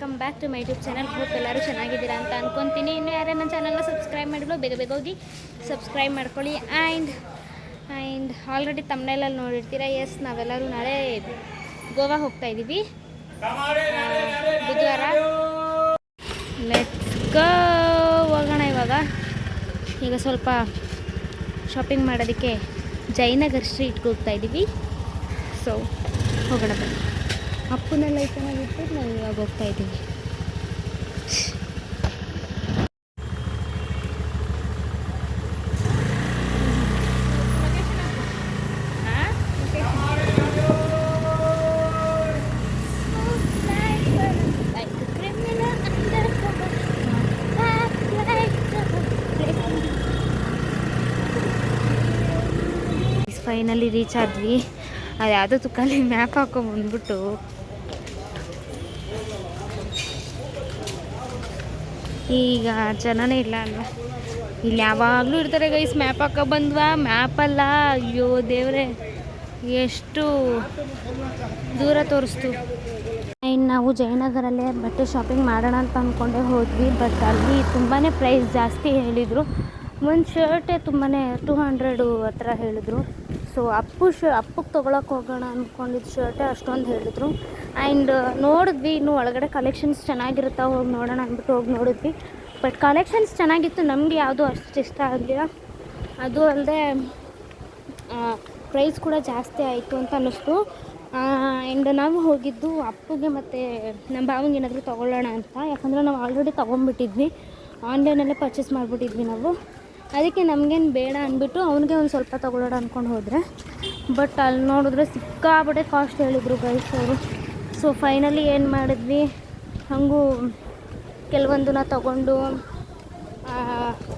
Welcome back to my YouTube channel. Hope ಎಲ್ಲರೂ ಚೆನ್ನಾಗಿದ್ದೀರಾ ಅಂತ ಅನ್ಕೊತೀನಿ. ಇನ್ನು ಯಾರೇ ನನ್ನ ಚಾನಲ್ನ ಸಬ್ಸ್ಕ್ರೈಬ್ ಮಾಡಿದ್ರು ಬೇಗ ಬೇಗ ಹೋಗಿ ಸಬ್ಸ್ಕ್ರೈಬ್ ಮಾಡ್ಕೊಳ್ಳಿ. ಆ್ಯಂಡ್ ಆ್ಯಂಡ್ ಆಲ್ರೆಡಿ ತಮ್ಮನೇಲಲ್ಲಿ ನೋಡಿರ್ತೀರ? ಎಸ್ ನಾವೆಲ್ಲರೂ ನಾಳೆ ಗೋವಾ ಹೋಗ್ತಾ ಇದ್ದೀವಿ ಬುಧವಾರ. ಲೆಟ್ಸ್ ಹೋಗೋಣ ಇವಾಗ. ಈಗ ಸ್ವಲ್ಪ ಶಾಪಿಂಗ್ ಮಾಡೋದಕ್ಕೆ ಜಯನಗರ್ ಸ್ಟ್ರೀಟ್ಗೆ ಹೋಗ್ತಾ ಇದ್ದೀವಿ ಸೊ ಹೋಗೋಣ ಬನ್ನಿ. ಅಪ್ಪನೆಲ್ಲ ಐತನ ಬಿಟ್ಬಿಟ್ಟು ನಾವು ಇವಾಗ ಹೋಗ್ತಾ ಇದ್ದೀವಿ. ಫೈನಲಿ ರೀಚ್ ಆದ್ವಿ ಅದು ಯಾವುದೋ ತುಕ್ಕಲ್ಲಿ ಮ್ಯಾಪ್ ಹಾಕೊಂಬಂದ್ಬಿಟ್ಟು ಈಗ ಜನನೇ ಇಲ್ಲ ಅಲ್ವಾ? ಇಲ್ಲಿ ಯಾವಾಗಲೂ ಇರ್ತಾರೆ ಗೈಸ್ ಮ್ಯಾಪ್ ಹಾಕೋ ಬಂದ್ವಾ? ಮ್ಯಾಪ್ ಅಲ್ಲ? ಅಯ್ಯೋ ದೇವ್ರೆ, ಎಷ್ಟು ದೂರ ತೋರಿಸ್ತು. ಇನ್ನು ನಾವು ಜಯನಗರಲ್ಲೇ ಬಟ್ಟೆ ಶಾಪಿಂಗ್ ಮಾಡೋಣ ಅಂತ ಅಂದ್ಕೊಂಡೆ ಹೋದ್ವಿ ಬಟ್ ಅಲ್ಲಿ ತುಂಬಾ ಪ್ರೈಸ್ ಜಾಸ್ತಿ ಹೇಳಿದರು. ಒಂದು ಶರ್ಟೇ ತುಂಬಾ ಟೂ ಹಂಡ್ರೆಡು ಹತ್ರ ಹೇಳಿದ್ರು. ಸೊ ಅಪ್ಪು ಶ, ಅಪ್ಪಗೆ ತೊಗೊಳಕ್ಕೆ ಹೋಗೋಣ ಅಂದ್ಕೊಂಡಿದ್ದು ಶರ್ಟೇ ಅಷ್ಟೊಂದು ಹೇಳಿದ್ರು. ಆ್ಯಂಡ್ ನೋಡಿದ್ವಿ, ಇನ್ನೂ ಒಳಗಡೆ ಕಲೆಕ್ಷನ್ಸ್ ಚೆನ್ನಾಗಿರುತ್ತಾ ಹೋಗಿ ನೋಡೋಣ ಅಂದ್ಬಿಟ್ಟು ಹೋಗಿ ನೋಡಿದ್ವಿ. ಬಟ್ ಕಲೆಕ್ಷನ್ಸ್ ಚೆನ್ನಾಗಿತ್ತು, ನಮಗೆ ಯಾವುದು ಅಷ್ಟು ಇಷ್ಟ ಆಗಲಿಲ್ಲ. ಅದು ಅಲ್ಲದೆ ಪ್ರೈಸ್ ಕೂಡ ಜಾಸ್ತಿ ಆಯಿತು ಅಂತ ಅನ್ನಿಸ್ತು. ಆ್ಯಂಡ್ ನಾವು ಹೋಗಿದ್ದು ಅಪ್ಪಗೆ ಮತ್ತು ನಮ್ಮ ಭಾವಂಗೆ ಏನಾದರೂ ತೊಗೊಳ್ಳೋಣ ಅಂತ. ಯಾಕಂದರೆ ನಾವು ಆಲ್ರೆಡಿ ತೊಗೊಂಡ್ಬಿಟ್ಟಿದ್ವಿ ಆನ್ಲೈನಲ್ಲೇ ಪರ್ಚೇಸ್ ಮಾಡಿಬಿಟ್ಟಿದ್ವಿ ನಾವು. ಅದಕ್ಕೆ ನಮಗೇನು ಬೇಡ ಅಂದ್ಬಿಟ್ಟು ಅವನಿಗೆ ಒಂದು ಸ್ವಲ್ಪ ತೊಗೊಳೋಣ ಅಂದ್ಕೊಂಡು ಹೋದರೆ. ಬಟ್ ಅಲ್ಲಿ ನೋಡಿದ್ರೆ ಸಿಕ್ಕಾಪಟ್ಟೆ ಕಾಸ್ಟ್ ಹೇಳಿದರು ಗೈಸ್ ಅವರು. ಸೊ ಫೈನಲಿ ಏನು ಮಾಡಿದ್ವಿ? ಹಾಗೂ ಕೆಲವೊಂದನ್ನ ತಗೊಂಡು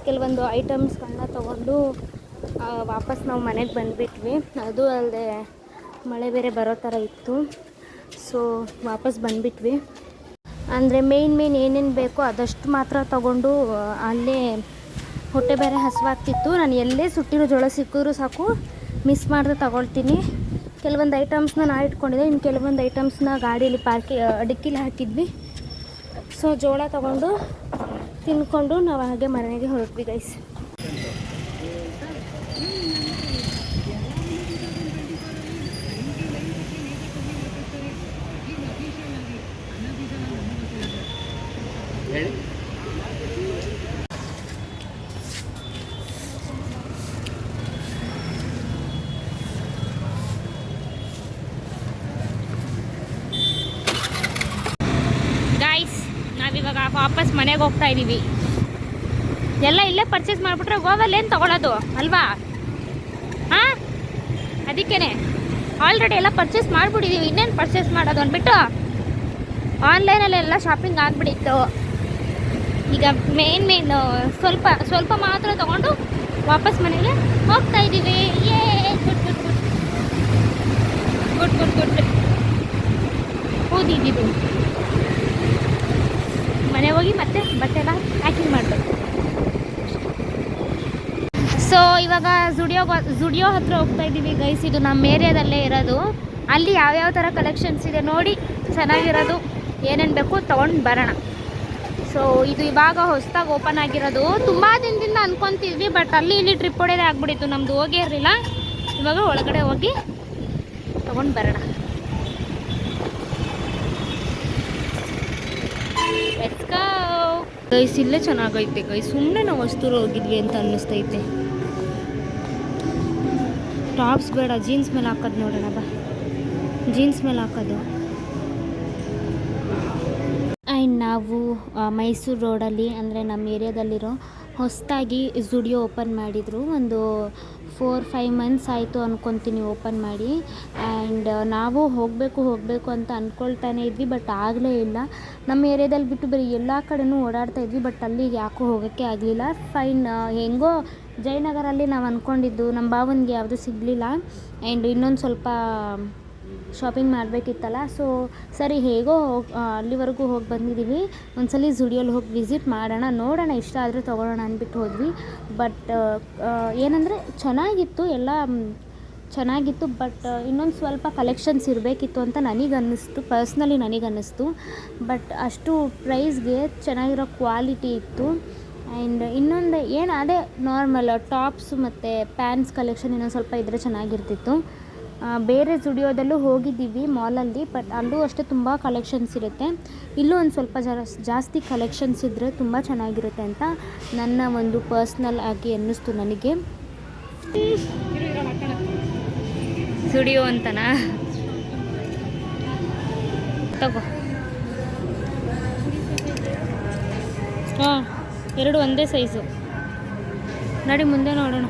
ಕೆಲವೊಂದು ಐಟಮ್ಸ್ಗಳನ್ನ ತೊಗೊಂಡು ವಾಪಸ್ ನಾವು ಮನೆಗೆ ಬಂದುಬಿಟ್ವಿ. ಅದು ಅಲ್ಲದೆ ಮಳೆ ಬೇರೆ ಬರೋ ಥರ ಇತ್ತು. ಸೊ ವಾಪಸ್ ಬಂದುಬಿಟ್ವಿ. ಅಂದರೆ ಮೇಯ್ನ್ ಮೇಯ್ನ್ ಏನೇನು ಬೇಕೋ ಅದಷ್ಟು ಮಾತ್ರ ತಗೊಂಡು, ಅಲ್ಲೇ ಹೊಟ್ಟೆ ಬೇರೆ ಹಸುವಾಗ್ತಿತ್ತು. ನಾನು ಎಲ್ಲೇ ಸುಟ್ಟಿರೋ ಜೋಳ ಸಿಕ್ಕಿದ್ರು ಸಾಕು ಮಿಸ್ ಮಾಡಿದ್ರೆ ತಗೊಳ್ತೀನಿ. ಕೆಲವೊಂದು ಐಟಮ್ಸ್ನ ನಾ ಇಟ್ಕೊಂಡಿದ್ದೆ. ಇನ್ನು ಕೆಲವೊಂದು ಐಟಮ್ಸ್ನ ಗಾಡಿಯಲ್ಲಿ ಪಾರ್ಕಿ ಅಡಿಕ್ಕಿಲಿ ಹಾಕಿದ್ವಿ. ಸೊ ಜೋಳ ತಗೊಂಡು ತಿನ್ಕೊಂಡು ನಾವು ಹಾಗೆ ಮನೆಗೆ ಹೊರಟ್ವಿ ಗೈಸ್ ಗಾಯ್ಸ್ ನಾವಿವಾಗ ವಾಪಸ್ ಮನೆಗೆ ಹೋಗ್ತಾ ಇದ್ದೀವಿ ಎಲ್ಲ ಇಲ್ಲೇ ಪರ್ಚೇಸ್ ಮಾಡಿಬಿಟ್ರೆ ಗೋವಲ್ಲಿ ಏನು ತೊಗೊಳೋದು, ಅಲ್ವಾ? ಹಾಂ? ಅದಕ್ಕೇ ಆಲ್ರೆಡಿ ಎಲ್ಲ ಪರ್ಚೇಸ್ ಮಾಡಿಬಿಟ್ಟಿದ್ದೀವಿ ಇನ್ನೇನು ಪರ್ಚೇಸ್ ಮಾಡೋದು ಅಂದ್ಬಿಟ್ಟು. ಆನ್ಲೈನಲ್ಲಿ ಎಲ್ಲ ಶಾಪಿಂಗ್ ಆಗಿಬಿಟ್ಟಿತ್ತು. ಈಗ ಮೇನ್ ಮೇನ್ ಸ್ವಲ್ಪ ಸ್ವಲ್ಪ ಮಾತ್ರ ತೊಗೊಂಡು ವಾಪಸ್ ಮನೆಗೆ ಹೋಗ್ತಾ ಇದ್ದೀವಿ ಏ good good good good good good ಓದಿದ್ದು ಮನೆ ಹೋಗಿ ಮತ್ತೆ ಬಟ್ಟೆ ಎಲ್ಲ ಪ್ಯಾಕಿಂಗ್ ಮಾಡಬೇಕು. ಸೊ ಇವಾಗ ಜುಡಿಯೋ ಜುಡಿಯೋ ಹತ್ರ ಹೋಗ್ತಾ ಇದ್ದೀವಿ ಗೈಸ್ ಇದು ನಮ್ಮ ಏರಿಯಾದಲ್ಲೇ ಇರೋದು. ಅಲ್ಲಿ ಯಾವ್ಯಾವ ಥರ ಕಲೆಕ್ಷನ್ಸ್ ಇದೆ ನೋಡಿ, ಚೆನ್ನಾಗಿರೋದು. ಏನೇನು ಬೇಕು ತೊಗೊಂಡು ಬರೋಣ. ಸೊ ಇದು ಇವಾಗ ಹೊಸದಾಗಿ ಓಪನ್ ಆಗಿರೋದು. ತುಂಬ ದಿನದಿಂದ ಅಂದ್ಕೊತಿದ್ವಿ ಬಟ್ ಅಲ್ಲಿ ಇಲ್ಲಿ ಟ್ರಿಪ್ ಹೊಡೆದೇ ಆಗ್ಬಿಟ್ಟಿತ್ತು. ನಮ್ಮದು ಹೋಗೇ ಇರಲಿಲ್ಲ. ಇವಾಗ ಒಳಗಡೆ ಹೋಗಿ ತೊಗೊಂಡು ಬರೋಣ. ಗೋ ಗೈಸ್ ಇಲ್ಲೇ ಚೆನ್ನಾಗೈತೆ ಗೈಸ್ ಸುಮ್ಮನೆ ನಾವು ವಸ್ತೂರು ಹೋಗಿದ್ವಿ ಅಂತ ಅನ್ನಿಸ್ತೈತೆ. ಟಾಪ್ಸ್ ಬೇಡ ಜೀನ್ಸ್ ಮೇಲೆ ಹಾಕೋದು ನೋಡೋಣ, ಬಾ. ಜೀನ್ಸ್ ಮೇಲೆ ಹಾಕೋದು. ಆ್ಯಂಡ್ ನಾವು ಮೈಸೂರು ರೋಡಲ್ಲಿ ಅಂದರೆ ನಮ್ಮ ಏರಿಯಾದಲ್ಲಿರೋ ಹೊಸದಾಗಿ ಜುಡಿಯೋ ಓಪನ್ ಮಾಡಿದರು. ಒಂದು ಫೋರ್ ಫೈವ್ ಮಂತ್ಸ್ ಆಯಿತು ಅಂದ್ಕೊತೀನಿ ಓಪನ್ ಮಾಡಿ. ಆ್ಯಂಡ್ ನಾವು ಹೋಗಬೇಕು ಹೋಗಬೇಕು ಅಂತ ಅಂದ್ಕೊಳ್ತಾನೆ ಇದ್ವಿ ಬಟ್ ಆಗಲೇ ಇಲ್ಲ. ನಮ್ಮ ಏರಿಯಾದಲ್ಲಿ ಬಿಟ್ಟು ಬರೀ ಎಲ್ಲ ಕಡೆನೂ ಓಡಾಡ್ತಾ ಇದ್ವಿ ಬಟ್ ಅಲ್ಲಿಗೆ ಯಾಕೋ ಹೋಗೋಕ್ಕೆ ಆಗಲಿಲ್ಲ. ಫೈನ್ ಹೆಂಗೋ ಜಯನಗರಲ್ಲಿ ನಾವು ಅಂದ್ಕೊಂಡಿದ್ದು ನಮ್ಮ ಭಾವನಿಗೆ ಯಾವುದೂ ಸಿಗಲಿಲ್ಲ. ಆ್ಯಂಡ್ ಇನ್ನೊಂದು ಸ್ವಲ್ಪ ಶಾಪಿಂಗ್ ಮಾಡಬೇಕಿತ್ತಲ್ಲ ಸೊ ಸರಿ ಹೇಗೋ ಅಲ್ಲಿವರೆಗೂ ಹೋಗಿ ಬಂದಿದ್ದೀವಿ ಒಂದ್ಸಲಿ ಜುಡಿಯೋಲ್ಲಿ ಹೋಗಿ ವಿಸಿಟ್ ಮಾಡೋಣ, ನೋಡೋಣ, ಇಷ್ಟ ಆದರೆ ತೊಗೊಳ್ಳೋಣ ಅಂದ್ಬಿಟ್ಟು ಹೋದ್ವಿ. ಬಟ್ ಏನಂದರೆ ಚೆನ್ನಾಗಿತ್ತು ಎಲ್ಲ ಚೆನ್ನಾಗಿತ್ತು ಬಟ್ ಇನ್ನೊಂದು ಸ್ವಲ್ಪ ಕಲೆಕ್ಷನ್ಸ್ ಇರಬೇಕಿತ್ತು ಅಂತ ನನಗೆ ಅನ್ನಿಸ್ತು ಪರ್ಸ್ನಲಿ ನನಗೆ ಅನ್ನಿಸ್ತು ಬಟ್ ಅಷ್ಟು ಪ್ರೈಸ್ಗೆ ಚೆನ್ನಾಗಿರೋ ಕ್ವಾಲಿಟಿ ಇತ್ತು. ಆ್ಯಂಡ್ ಇನ್ನೊಂದು ಏನು, ಅದೇ ನಾರ್ಮಲ್ ಟಾಪ್ಸ್ ಮತ್ತು ಪ್ಯಾಂಟ್ಸ್ ಕಲೆಕ್ಷನ್ ಇನ್ನೊಂದು ಸ್ವಲ್ಪ ಇದ್ದರೆ ಚೆನ್ನಾಗಿರ್ತಿತ್ತು. ಬೇರೆ ಸ್ಟುಡಿಯೋದಲ್ಲೂ ಹೋಗಿದ್ದೀವಿ ಮಾಲಲ್ಲಿ, ಬಟ್ ಅಲ್ಲೂ ಅಷ್ಟೇ ತುಂಬ ಕಲೆಕ್ಷನ್ಸ್ ಇರುತ್ತೆ. ಇಲ್ಲೂ ಒಂದು ಸ್ವಲ್ಪ ಜಾಸ್ತಿ ಕಲೆಕ್ಷನ್ಸ್ ಇದ್ದರೆ ತುಂಬ ಚೆನ್ನಾಗಿರುತ್ತೆ ಅಂತ ನನ್ನ ಒಂದು ಪರ್ಸ್ನಲ್ ಆಗಿ ಅನ್ನಿಸ್ತು ನನಗೆ. ಸ್ಟುಡಿಯೋ ಅಂತನಾ? ತಗೋ. ಹಾಂ, ಎರಡು ಒಂದೇ ಸೈಜು ನಡಿ ಮುಂದೆ ನೋಡೋಣ.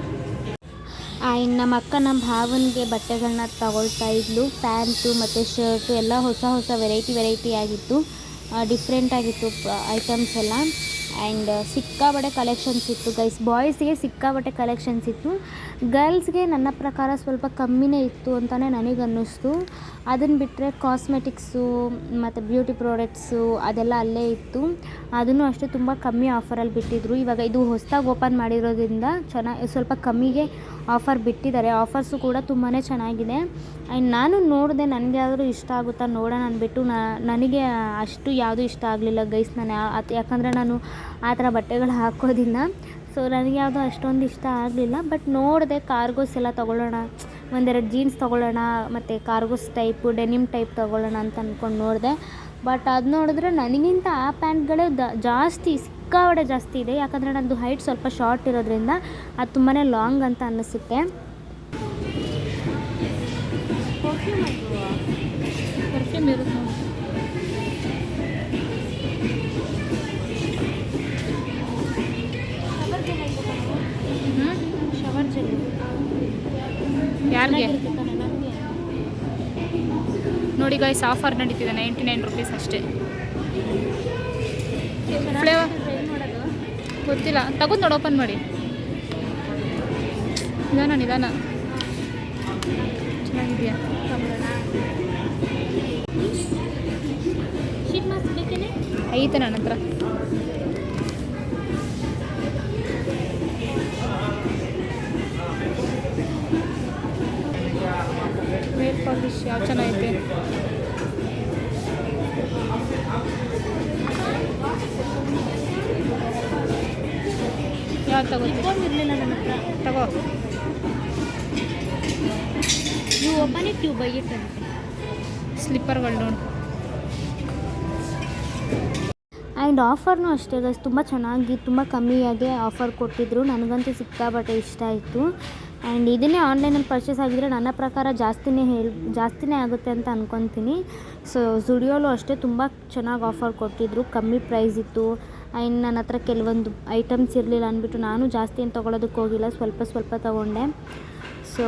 ಇನ್ನು ನಮ್ಮ ಅಕ್ಕ ನಮ್ಮ ಭಾವನಿಗೆ ಬಟ್ಟೆಗಳನ್ನ ತಗೊಳ್ತಾ ಇದ್ಲು. ಪ್ಯಾಂಟು ಮತ್ತು ಶರ್ಟು ಎಲ್ಲ ಹೊಸ ಹೊಸ ವೆರೈಟಿ ವೆರೈಟಿ ಆಗಿತ್ತು. ಡಿಫ್ರೆಂಟ್ ಆಗಿತ್ತು ಐಟಮ್ಸ್ ಎಲ್ಲ. ಆ್ಯಂಡ್ ಸಿಕ್ಕಾಬಟ್ಟೆ ಕಲೆಕ್ಷನ್ಸ್ ಇತ್ತು ಗೈಸ್ ಬಾಯ್ಸ್ಗೆ ಸಿಕ್ಕಾಬಟ್ಟೆ ಕಲೆಕ್ಷನ್ಸ್ ಇತ್ತು. ಗರ್ಲ್ಸ್ಗೆ ನನ್ನ ಪ್ರಕಾರ ಸ್ವಲ್ಪ ಕಮ್ಮಿನೇ ಇತ್ತು ಅಂತಲೇ ನನಗೆ ಅನ್ನಿಸ್ತು ಅದನ್ನು ಬಿಟ್ಟರೆ ಕಾಸ್ಮೆಟಿಕ್ಸು ಮತ್ತು ಬ್ಯೂಟಿ ಪ್ರಾಡಕ್ಟ್ಸು ಅದೆಲ್ಲ ಅಲ್ಲೇ ಇತ್ತು. ಅದನ್ನು ಅಷ್ಟೇ ತುಂಬ ಕಮ್ಮಿ ಆಫರಲ್ಲಿ ಬಿಟ್ಟಿದ್ರು. ಇವಾಗ ಇದು ಹೊಸದಾಗಿ ಓಪನ್ ಮಾಡಿರೋದ್ರಿಂದ ಚೆನ್ನಾಗಿ ಸ್ವಲ್ಪ ಕಮ್ಮಿಗೆ ಆಫರ್ ಬಿಟ್ಟಿದ್ದಾರೆ. ಆಫರ್ಸು ಕೂಡ ತುಂಬಾ ಚೆನ್ನಾಗಿದೆ. ಆ್ಯಂಡ್ ನಾನು ನೋಡಿದೆ ನನಗೆ ಆದರೂ ಇಷ್ಟ ಆಗುತ್ತಾ ನೋಡೋಣ ಅಂದ್ಬಿಟ್ಟು ನನಗೆ ಅಷ್ಟು ಯಾವುದೂ ಇಷ್ಟ ಆಗಲಿಲ್ಲ ಗೈಸ್ ನಾನು. ಯಾಕಂದರೆ ನಾನು ಆ ಥರ ಬಟ್ಟೆಗಳು ಹಾಕೋದಿಲ್ಲ. ಸೊ ನನಗೆ ಯಾವುದು ಅಷ್ಟೊಂದು ಇಷ್ಟ ಆಗಲಿಲ್ಲ. ಬಟ್ ನೋಡಿದೆ ಕಾರ್ಗೋಸ್ ಎಲ್ಲ ತೊಗೊಳ್ಳೋಣ. ಒಂದೆರಡು ಜೀನ್ಸ್ ತೊಗೊಳ್ಳೋಣ, ಮತ್ತು ಕಾರ್ಗೋಸ್ ಟೈಪು, ಡೆನಿಮ್ ಟೈಪ್ ತೊಗೊಳ್ಳೋಣ ಅಂತ ಅಂದ್ಕೊಂಡು ನೋಡಿದೆ. ಬಟ್ ಅದು ನೋಡಿದ್ರೆ ನನಗಿಂತ ಆ ಪ್ಯಾಂಟ್ಗಳೇ ದ, ಜಾಸ್ತಿ ಸಿಕ್ಕಾಪಟ್ಟೆ ಜಾಸ್ತಿ ಇದೆ. ಯಾಕಂದರೆ ನನ್ನದು ಹೈಟ್ ಸ್ವಲ್ಪ ಶಾರ್ಟ್ ಇರೋದ್ರಿಂದ ಅದು ತುಂಬಾ ಲಾಂಗ್ ಅಂತ ಅನ್ನಿಸುತ್ತೆ. ನೋಡಿ ಯಾರಿಗೆ ಗಾಯ್ಸ್ ಆಫರ್ ನಡೀತಿದೆ. ನೈಂಟಿ ನೈನ್ ರುಪೀಸ್ ಅಷ್ಟೇ ಫ್ಲೇವರ್ ಗೊತ್ತಿಲ್ಲ. ತಗೊಂಡು ನೋಡಿ ಓಪನ್ ಮಾಡಿ. ನಿಧಾನ ನಿಧಾನ. ಚೆನ್ನಾಗಿದೆಯಾ? ಐತೆ ನನ್ನ ಹತ್ರ. ನನ್ನ ಹತ್ರ. ತಗೋ. ನೀವು ಒಬ್ಬನೇ ಟ್ಯೂಬ್ ಸ್ಲಿಪ್ಪರ್ಗಳು ನೋಡು. ಆ್ಯಂಡ್ ಆಫರ್ನೂ ಅಷ್ಟೇ ಗೈಸ್ ತುಂಬ ಚೆನ್ನಾಗಿ ತುಂಬ ಕಮ್ಮಿಯಾಗೆ ಆಫರ್ ಕೊಟ್ಟಿದ್ರು. ನನಗಂತೂ ಸಿಕ್ಕಾಬಟ್ಟೆ ಇಷ್ಟ ಆಯಿತು. ಆ್ಯಂಡ್ ಇದನ್ನೇ ಆನ್ಲೈನಲ್ಲಿ ಪರ್ಚೇಸ್ ಆಗಿದ್ರೆ ನನ್ನ ಪ್ರಕಾರ ಜಾಸ್ತಿನೇ ಹೇಳ್ ಜಾಸ್ತಿನೇ ಆಗುತ್ತೆ ಅಂತ ಅಂದ್ಕೊತೀನಿ ಸೊ ಜುಡಿಯೋಲು ಅಷ್ಟೇ ತುಂಬ ಚೆನ್ನಾಗಿ ಆಫರ್ ಕೊಟ್ಟಿದ್ದರು ಕಮ್ಮಿ ಪ್ರೈಸ್ ಇತ್ತು. ಆ್ಯಂಡ್ ನನ್ನ ಹತ್ರ ಕೆಲವೊಂದು ಐಟಮ್ಸ್ ಇರಲಿಲ್ಲ ಅಂದ್ಬಿಟ್ಟು ನಾನು ಜಾಸ್ತಿ ಏನು ತೊಗೊಳೋದಕ್ಕೆ ಹೋಗಿಲ್ಲ ಸ್ವಲ್ಪ ಸ್ವಲ್ಪ ತೊಗೊಂಡೆ. ಸೊ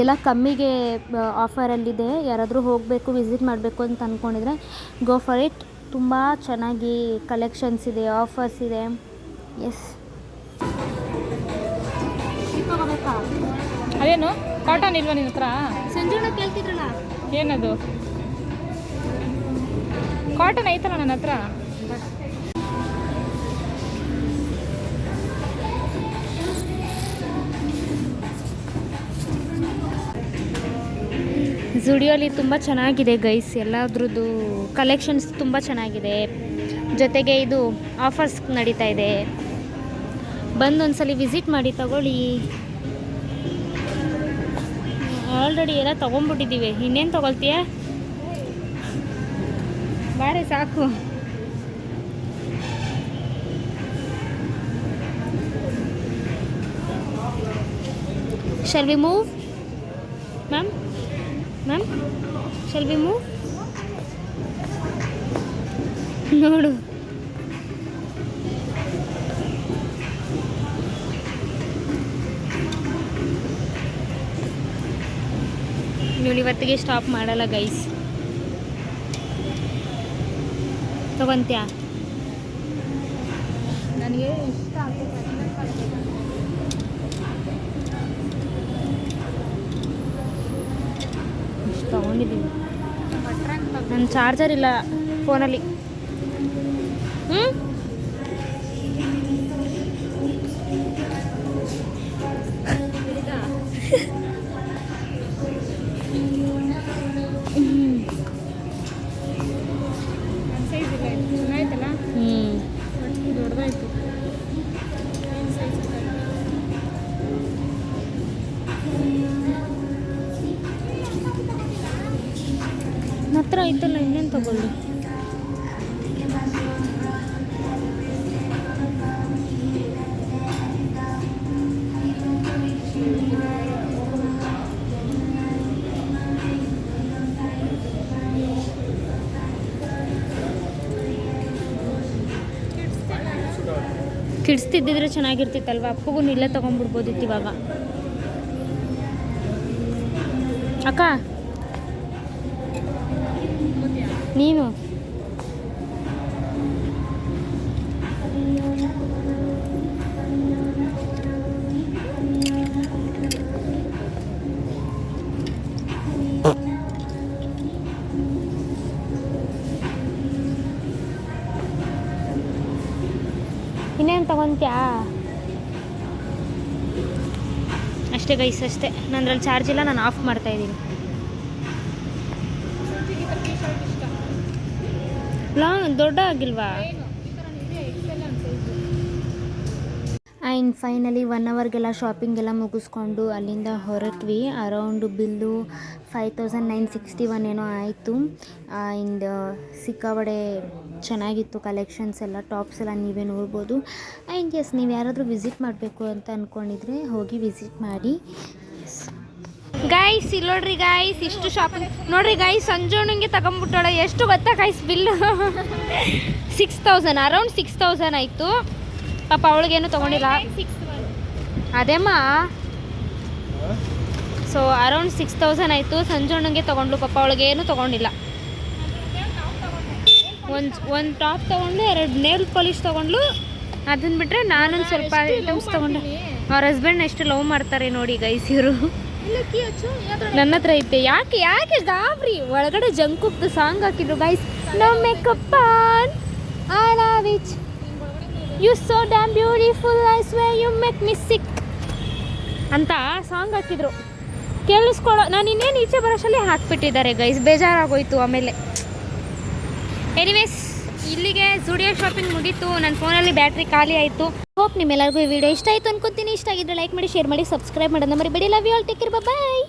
ಎಲ್ಲ ಕಮ್ಮಿಗೆ ಆಫರಲ್ಲಿದೆ ಯಾರಾದರೂ ಹೋಗಬೇಕು ವಿಸಿಟ್ ಮಾಡಬೇಕು ಅಂತ ಅಂದ್ಕೊಂಡಿದ್ರೆ ಗೋ ಫಾರ್ ಇಟ್ ತುಂಬ ಚೆನ್ನಾಗಿ ಕಲೆಕ್ಷನ್ಸ್ ಇದೆ ಆಫರ್ಸ್ ಇದೆ. ಎಸ್ ಅದೇನು? ಕಾಟನ್ ಇಲ್ವಾ ನಿನ್ನ ಹತ್ರ? ಸಂಜೆ ಕೇಳ್ತಿದ್ರಲ್ಲ? ಏನದು? ಕಾಟನ್ ಐತಲ್ಲ ನನ್ನ ಹತ್ರ? ಜುಡಿಯೋಲಿ ತುಂಬ ಚೆನ್ನಾಗಿದೆ ಗೈಸ್ ಎಲ್ಲದ್ರದ್ದು ಕಲೆಕ್ಷನ್ಸ್ ತುಂಬ ಚೆನ್ನಾಗಿದೆ. ಜೊತೆಗೆ ಇದು ಆಫರ್ಸ್ ನಡೀತಾ ಇದೆ. ಬಂದು ಒಂದ್ಸಲಿ ವಿಸಿಟ್ ಮಾಡಿ ತಗೊಳ್ಳಿ. ಆಲ್ರೆಡಿ ಎಲ್ಲ ತೊಗೊಂಡ್ಬಿಟ್ಟಿದ್ದೀವಿ ಇನ್ನೇನು ತೊಗೊಳ್ತೀಯ? ಬಾರೆ ಸಾಕು. Shall we move ma'am ma'am shall be move ನೋಡು. ನೋಡಿ ಇವತ್ತಿಗೆ ಸ್ಟಾಪ್ ಮಾಡಲ್ಲ ಗೈಸ್ ತಗೊಂತ್ಯಾ? ನನಗೆ ಇಷ್ಟ ಆಗ್ತದೆ ಇಷ್ಟು ತೊಗೊಂಡಿದ್ದೀನಿ ನನ್ನ ಚಾರ್ಜರ್ ಇಲ್ಲ ಫೋನಲ್ಲಿ ಹ್ಞೂ ಕಿಡ್ಸ್ತಿದ್ದಿದ್ರೆ ಚೆನ್ನಾಗಿರ್ತಿತ್ತಲ್ವ? ಅಪ್ಪಗೂ ಇಲ್ಲೇ ತೊಗೊಂಡ್ಬಿಡ್ಬೋದಿತ್ತು ಇವಾಗ ಅಕ್ಕ ನೀನು? ತಗೊಂತ್ಯಾ ಅಷ್ಟೇ ಗೈಸ್ ಅಷ್ಟೇ. ನಂದ್ರಲ್ಲಿ ಚಾರ್ಜ್ ಇಲ್ಲ ನಾನು ಆಫ್ ಮಾಡ್ತಾ ಇದ್ದೀನಿ. ಲಾಂಗ್ ದೊಡ್ಡ ಆಗಿಲ್ವಾ ಆ್ಯಂಡ್ ಫೈನಲಿ ಒನ್ ಅವರ್ಗೆಲ್ಲ ಶಾಪಿಂಗೆಲ್ಲ ಮುಗಿಸ್ಕೊಂಡು ಅಲ್ಲಿಂದ ಹೊರಟ್ವಿ around bill five thousand nine sixty one ಏನೋ ಆಯಿತು ಆ್ಯಂಡ್ ಸಿಕ್ಕಾಬಡೆ ಚೆನ್ನಾಗಿತ್ತು ಕಲೆಕ್ಷನ್ಸ್ ಎಲ್ಲ ಟಾಪ್ಸ್ ಎಲ್ಲ ನೀವೇ ನೋಡ್ಬೋದು ಆ್ಯಂಡ್ ಎಸ್ ನೀವು ಯಾರಾದರೂ ವಿಸಿಟ್ ಮಾಡಬೇಕು ಅಂತ ಅಂದ್ಕೊಂಡಿದ್ರೆ ಹೋಗಿ ವಿಸಿಟ್ ಮಾಡಿ ಗಾಯ್ಸ್ ಇಲ್ಲಿ ನೋಡ್ರಿ ಗಾಯ್ಸ್ ಇಷ್ಟು ಶಾಪಿಂಗ್ ನೋಡ್ರಿ ಗಾಯ್ಸ್ ಸಂಜೋಣಂಗೆ ತಗೊಂಬಿಟ್ಟೋಳ ಎಷ್ಟು ಗೊತ್ತಾ guys bill six thousand around six thousand ಆಯಿತು ಪಾಪ ಅವಳಿಗೇನು ತೊಗೊಂಡಿಲ್ಲ. ಅದೇಮ್ಮ? ಸೊ ಅರೌಂಡ್ ಸಿಕ್ಸ್ ತೌಸಂಡ್ ಆಯಿತು. ಸಂಜೋಣಂಗೆ ತೊಗೊಂಡ್ಲು ಪಾಪ ಅವಳಿಗೇನು ಏನು ತೊಗೊಂಡಿಲ್ಲ. ಒಂದು ಒಂದು ಟಾಪ್ ತೊಗೊಂಡ್ಲು ಎರಡು ನೇಲ್ ಪಾಲಿಶ್ ತೊಗೊಂಡ್ಲು ಅದನ್ನ ಬಿಟ್ಟರೆ ನಾನೊಂದು ಸ್ವಲ್ಪ ಐಟಮ್ಸ್ ತೊಗೊಂಡೆ. ಅವ್ರ ಹಸ್ಬೆಂಡ್ ಎಷ್ಟು ಲವ್ ಮಾಡ್ತಾರೆ ನೋಡಿ ಗೈಸ್ ಇವರು. ನನ್ನ ಹತ್ರ ಐತೆ. ಯಾಕೆ ಯಾಕೆ ಗಾಬ್ರಿ? ಒಳಗಡೆ ಜಂಕುಕ್ದು ಸಾಂಗ್ ಹಾಕಿದ್ರು ಗೈಸ್ ನಮ್ಮ I love it you so damn beautiful I sway you make me sick ಅಂತ ಸಾಂಗ್ ಹಾಕಿದ್ರು. ಕೇಳಿಸ್ಕೊಳ್ಳೋ ನಾನು ಇನ್ನೇನು ಈಚೆ ಬರೋಷ್ಟಲ್ಲಿ ಹಾಕ್ಬಿಟ್ಟಿದ್ದಾರೆ ಗೈಸ್ ಬೇಜಾರಾಗೋಯ್ತು ಆಮೇಲೆ. ಎನಿವೇಸ್ ಇಲ್ಲಿಗೆ ಸ್ಟುಡಿಯೋ ಶಾಪಿಂಗ್ ಮುಗೀತು. ನನ್ನ ಫೋನಲ್ಲಿ ಬ್ಯಾಟ್ರಿ ಖಾಲಿ ಆಯಿತು. ಹೋಪ್ ನಿಮ್ಮೆಲ್ಲರಿಗೂ ಈ ವಿಡಿಯೋ ಇಷ್ಟ ಆಯಿತು ಅನ್ಕೊತೀನಿ. ಇಷ್ಟ ಆಗಿದ್ರೆ ಲೈಕ್ ಮಾಡಿ ಶೇರ್ ಮಾಡಿ ಸಬ್ಸ್ಕ್ರೈಬ್ ಮಾಡೋದು ಮರಿಬೇಡಿ. Love you all take care bye